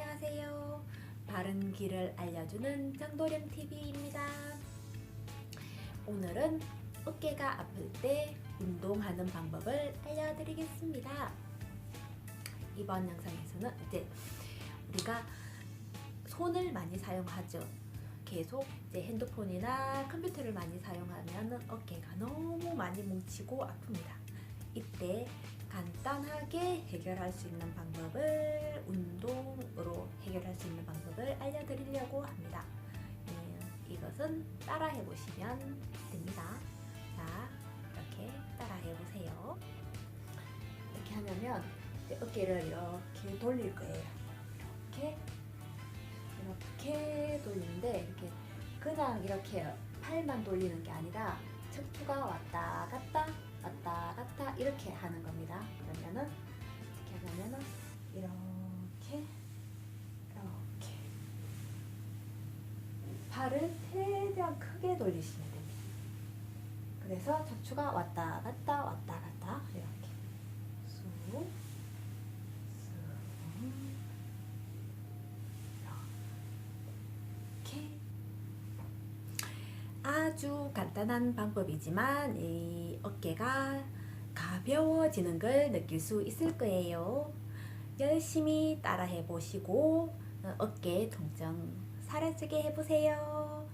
안녕하세요. 바른 길을 알려주는 정도령 TV입니다. 오늘은 어깨가 아플 때 운동하는 방법을 알려드리겠습니다. 이번 영상에서는 이제 우리가 손을 많이 사용하죠. 계속 이제 핸드폰이나 컴퓨터를 많이 사용하면 어깨가 너무 많이 뭉치고 아픕니다. 이때 간단하게 해결할 수 있는 방법을 있는 알려드리려고 합니다. 예, 이것은 따라 해 보시면 됩니다. 자, 이렇게 따라 해 보세요. 이렇게 하면 어깨를 이렇게 돌릴 거예요. 이렇게 이렇게 돌리는데 이렇게 그냥 이렇게 팔만 돌리는 게 아니라 척추가 왔다 갔다 왔다 갔다 이렇게 하는 겁니다. 그러면은 이렇게 하면은 이렇게 이렇게 팔을 최대한 크게 돌리시면 됩니다. 그래서 척추가 왔다 갔다 왔다 갔다 이렇게 쑥 쑥. 이렇게 아주 간단한 방법이지만 이 어깨가 가벼워지는 걸 느낄 수 있을 거예요. 열심히 따라해 보시고 어, 어깨 통증 사라지게 해보세요.